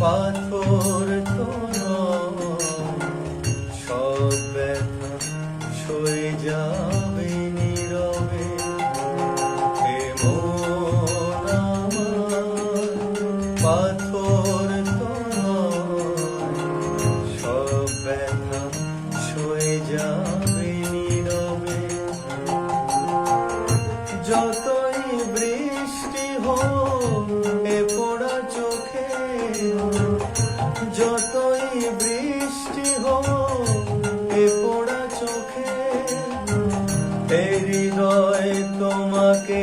পাথর তো সব ব্যথা সয়ে যাবে নীরবে। পাথর তো সব ব্যথা সয়ে যাবে। বৃষ্টি এ পোড়া চোখে হৃদয় তোমাকে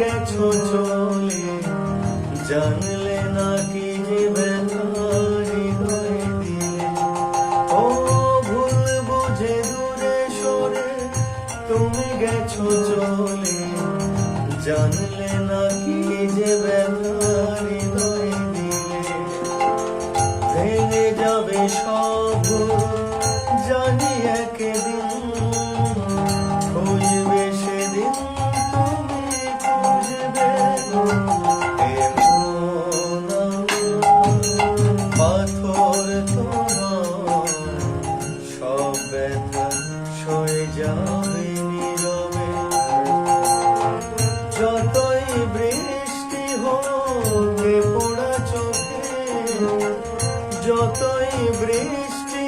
গেছো চলে, জানলে নাকি যে ব্যথা হৃদয়ে দিলে। ও ভুল বুঝে দূরে সরে, তুমি গেছো চলে, জানলে নাকি যে ব্যথা হৃদয়ে দিলে। ভেঙে যাবে সব জানি একদিন ব্যথা সয়ে যাবে নীরবে। যতই বৃষ্টি হোক পোড়া চোখে যতই বৃষ্টি